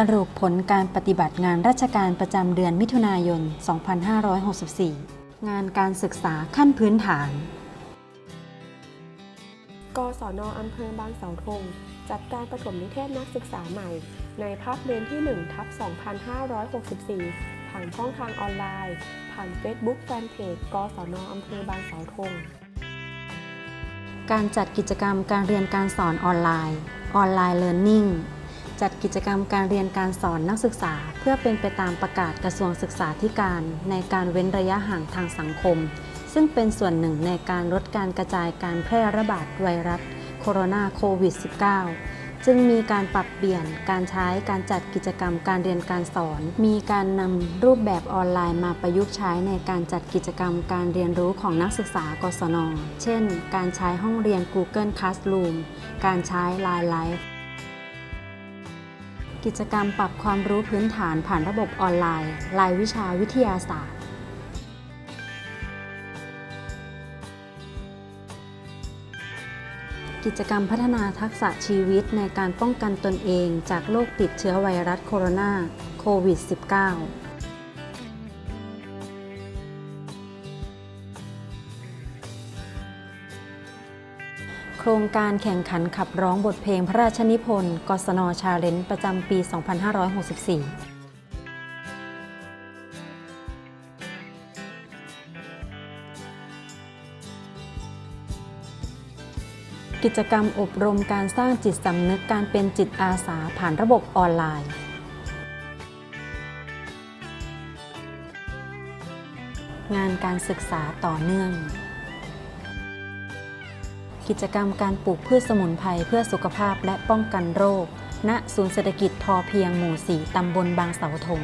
สรุปผลการปฏิบัติงานราชการประจำเดือนมิถุนายน 2564 งานการศึกษาขั้นพื้นฐาน กศนอำเภอบางเสาธงจัดการประถมนิเทศนักศึกษาใหม่ ในภาคเรียนที่1ทับ2564 ผ่านช่องทางออนไลน์ ผ่าน Facebook Fanpage กศนอำเภอบางเสาธงการจัดกิจกรรมการเรียนการสอนออนไลน์ ออนไลน์เลิร์นนิ่ง จัดกิจกรรมการเรียนการสอนนักศึกษา เพื่อเป็นไปตามประกาศกระทรวงศึกษาธิการ ในการเว้นระยะห่างทางสังคม ซึ่งเป็นส่วนหนึ่งในการลดการกระจายการแพร่ระบาดไวรัสโคโรนาโควิด -19 จึงมีการปรับเปลี่ยนการใช้การจัดกิจกรรมการเรียนการสอน มีการนำรูปแบบออนไลน์มาประยุกต์ใช้ในการจัดกิจกรรมการเรียนรู้ของนักศึกษากศน เช่น การใช้ห้องเรียน Google Classroom การใช้ Line Live กิจกรรมปรับความรู้พื้นฐานผ่านระบบออนไลน์ รายวิชาวิทยาศาสตร์ กิจกรรมพัฒนาทักษะชีวิตในการป้องกันตนเองจากโรคติดเชื้อไวรัสโคโรนาโควิด -19 ครงการแข่งขันขับร้องบทเพลงพระราชนิพนธ์กศนชาเลนจ์ประจำปี 2564กิจกรรมอบรมการสร้างจิตสำนึกการเป็นจิตอาสาผ่านระบบออนไลน์ งานการศึกษาต่อเนื่อง กิจกรรมการปลูกพืชสมุนไพรเพื่อสุขภาพและป้องกันโรค ณ ศูนย์เศรษฐกิจพอเพียงหมู่ 4 ตำบลบางเสาธง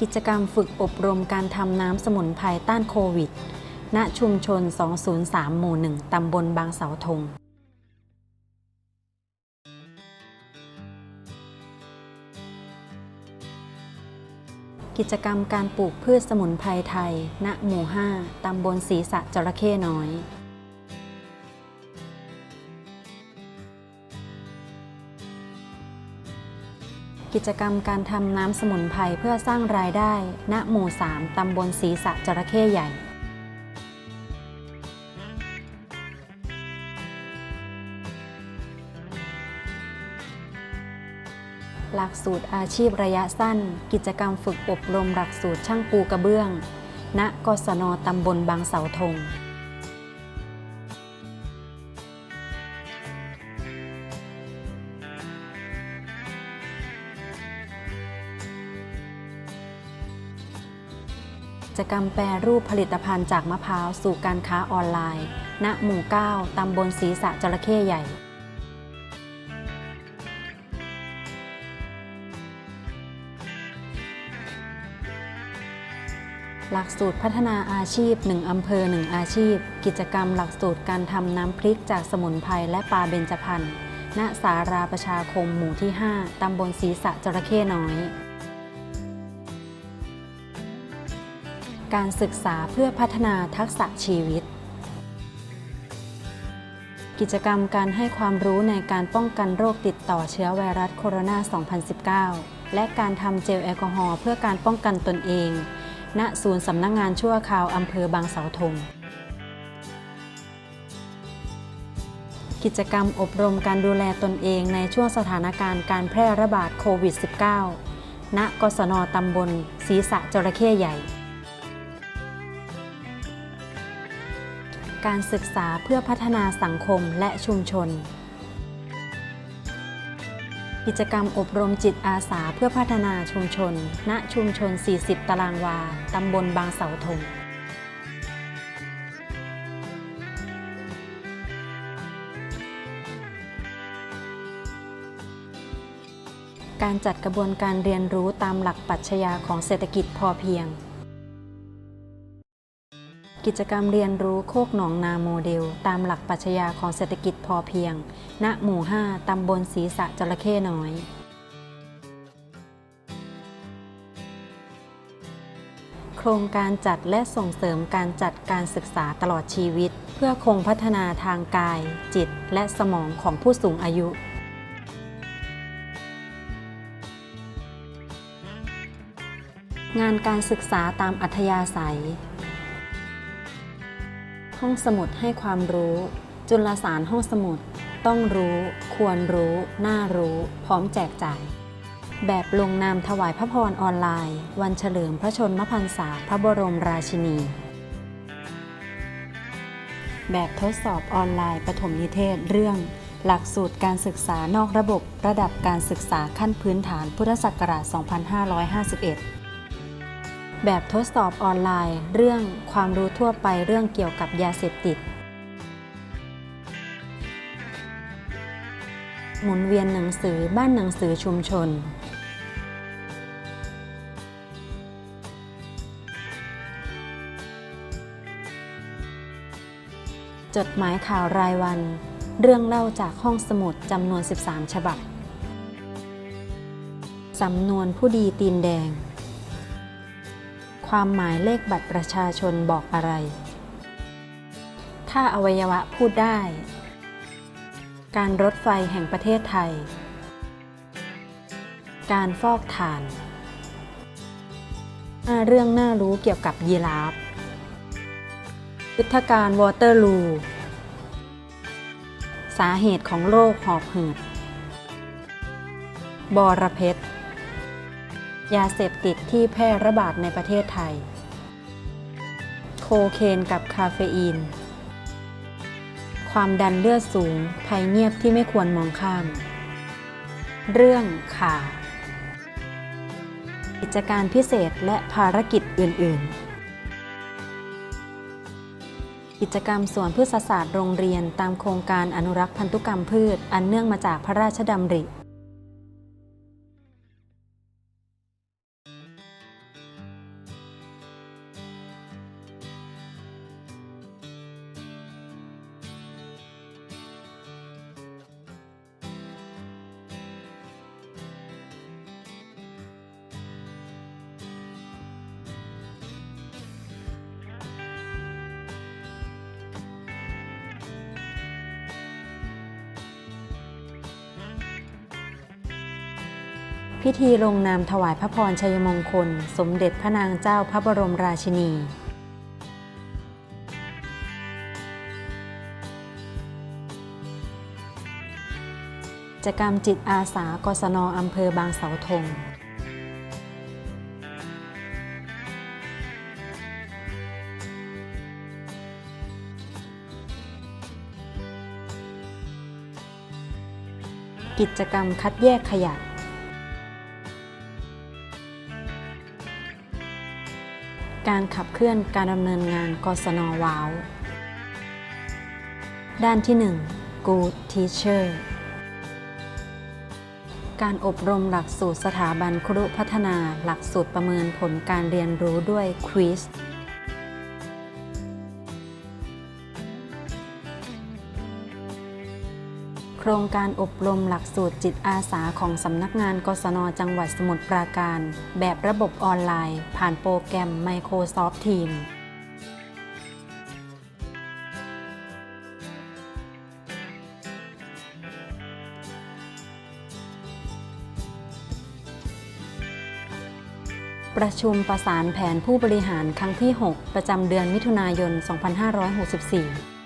กิจกรรมฝึกอบรมการทำน้ำสมุนไพรต้านโควิด ณ ชุมชน 203 หมู่ 1 ตำบลบางเสาธง กิจกรรมการปลูกพืชสมุนไพรไทย ณ หมู่ 5 ตำบลศรีสะจระเข้น้อย กิจกรรมการทำน้ำสมุนไพรเพื่อสร้างรายได้ ณ หมู่ 3 ตำบลศรีสะจระเข้ใหญ่ หลักสูตรอาชีพระยะสั้น กิจกรรมฝึกอบรมหลักสูตรช่างปูกระเบื้อง ณ กศนตำบลบางเสาธงกิจกรรมแปรรูปผลิตภัณฑ์จากมะพร้าวสู่การค้าออนไลน์ ณ หมู่ 9 ตำบลศรีสะจระเข้ใหญ่ หลักสูตรพัฒนาอาชีพ 1 อำเภอ 1 อาชีพ กิจกรรมหลักสูตรการทำน้ำพริกจากสมุนไพรและปลาเบญจพรรณณสาราประชาคมหมู่ที่ 5 ตำบลศรีสะจระเข้น้อย การศึกษาเพื่อพัฒนาทักษะชีวิต กิจกรรมการให้ความรู้ในการป้องกันโรคติดต่อเชื้อไวรัสโคโรนา 2019 และการทำเจลแอลกอฮอล์เพื่อการป้องกันตนเอง ณศูนย์สำนักงงานชั่วคราวอำเภอบางเสาธงกิจกรรมอบรมการดูแลตนเองในช่วงสถานการณ์การแพร่ระบาดโควิด -19 ณ กศนตำบลศรีสะจระเข้ใหญ่ การศึกษาเพื่อพัฒนาสังคมและชุมชน กิจกรรมอบรมจิตอาสาเพื่อพัฒนาชุมชน ณ ชุมชน 40 ตารางวา ตำบลบางเสาธงการจัดกระบวนการเรียนรู้ตามหลักปรัชญาของเศรษฐกิจพอเพียง กิจกรรมเรียนรู้โคกหนองนาโมเดล ตามหลักปรัชญาของเศรษฐกิจพอเพียง ณ หมู่ 5 ตำบลศรีสะจระเข้น้อยโโครงการจัดและส่งเสริมการจัดการศึกษาตลอดชีวิต เพื่อคงพัฒนาทางกาย จิต และสมองของผู้สูงอายุงานการศึกษาตามอัธยาศัย ห้องสมุดให้ความรู้ จุลสารห้องสมุด ต้องรู้ ควรรู้ น่ารู้ พร้อมแจกจ่าย แบบลงนามถวายพระพรออนไลน์ วันเฉลิมพระชนมพรรษาพระบรมราชินี แบบทดสอบออนไลน์ปฐมนิเทศเรื่อง หลักสูตรการศึกษานอกระบบ ระดับการศึกษาขั้นพื้นฐานพุทธศักราช 2551 แบบทดสอบออนไลน์ เรื่องความรู้ทั่วไปเรื่องเกี่ยวกับยาเสพติด หมุนเวียนหนังสือบ้านหนังสือชุมชน จดหมายข่าวรายวัน เรื่องเล่าจากห้องสมุดจำนวน 13 ฉบับ สำนวนผู้ดีตีนแดง ความหมายเลขบัตรประชาชนบอกอะไร ถ้าอวัยวะพูดได้ การรถไฟแห่งประเทศไทย การฟอกถ่านห้าเรื่องน่ารู้เกี่ยวกับยีราฟยุทธการวอเตอร์ลู สาเหตุของโรคหอบหืด บอระเพ็ด ยาเสพติดที่แพร่ระบาดในประเทศไทย โคเคนกับคาเฟอีน ความดันเลือดสูงภัยเงียบที่ไม่ควรมองข้าม เรื่องข่าวกิจการพิเศษและภารกิจอื่น ๆกิจกรรมสวนพืชศาสตร์โรงเรียนตามโครงการอนุรักษ์พันธุกรรมพืช อันเนื่องมาจากพระราชดำริ พิธีลงนามถวายพระพรชัยมงคล สมเด็จพระนางเจ้าพระบรมราชินี กิจกรรมจิตอาสากศนอำเภอบางเสาธง กิจกรรมคัดแยกขยะ การขับเคลื่อนการดำเนินงานกศนว้าว ด้านที่ 1 Good Teacher การอบรมหลักสูตรสถาบันครุพัฒนาหลักสูตรประเมินผลการเรียนรู้ด้วยควิส โครงการอบรมหลักสูตรจิตอาสาของสำนักงานกศนจังหวัดสมุทรปราการ แบบระบบออนไลน์ ผ่านโปรแกรม Microsoft Teams ประชุมประสานแผนผู้บริหารครั้งที่ 6 ประจำเดือนมิถุนายน 2564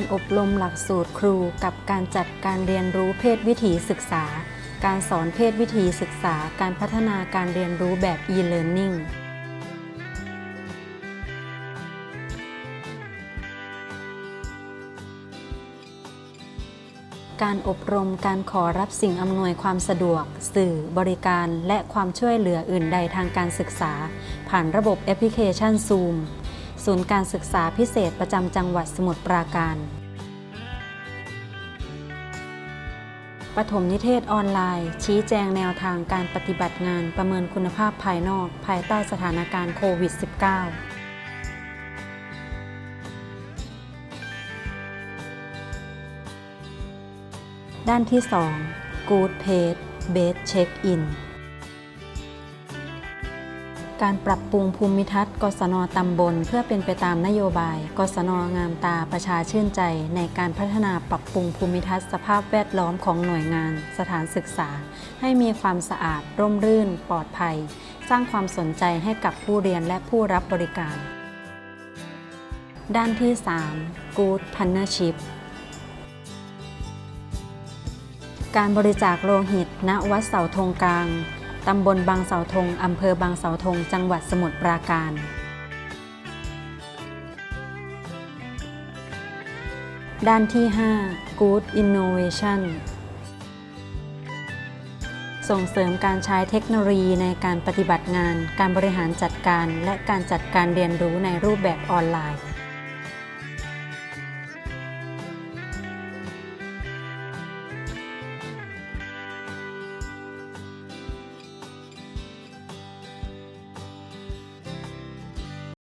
การอบรมหลักสูตรครูกับการจัดการเรียนรู้เพศวิถีศึกษา การสอนเพศวิถีศึกษา การพัฒนาการเรียนรู้แบบ e-learning การอบรมการขอรับสิ่งอำนวยความสะดวก สื่อ บริการ และความช่วยเหลืออื่นใดทางการศึกษา ผ่านระบบแอปพลิเคชัน Zoom ศูนย์การศึกษาพิเศษประจำจังหวัดสมุทรปราการปฐมนิเทศออนไลน์ ชี้แจงแนวทางการปฏิบัติงานประเมินคุณภาพภายนอก ภายใต้สถานการณ์โควิด -19 ด้านที่ 2 Good Page Base Check In การปรับปรุงภูมิทัศน์กศนตำบล เพื่อเป็นไปตามนโยบาย กศนงามตาประชาชื่นใจ ในการพัฒนาปรับปรุงภูมิทัศน์สภาพแวดล้อมของหน่วยงาน สถานศึกษา ให้มีความสะอาด ร่มรื่น ปลอดภัย สร้างความสนใจให้กับผู้เรียนและผู้รับบริการ ด้านที่ 3 Good Partnership การบริจาคโลหิต ณ วัดเสาธงกลาง ตำบลบางเสาธง อำเภอบางเสาธง จังหวัดสมุทรปราการ ด้านที่ 5 Good Innovation ส่งเสริมการใช้เทคโนโลยีในการปฏิบัติงาน การบริหารจัดการ และการจัดการเรียนรู้ในรูปแบบออนไลน์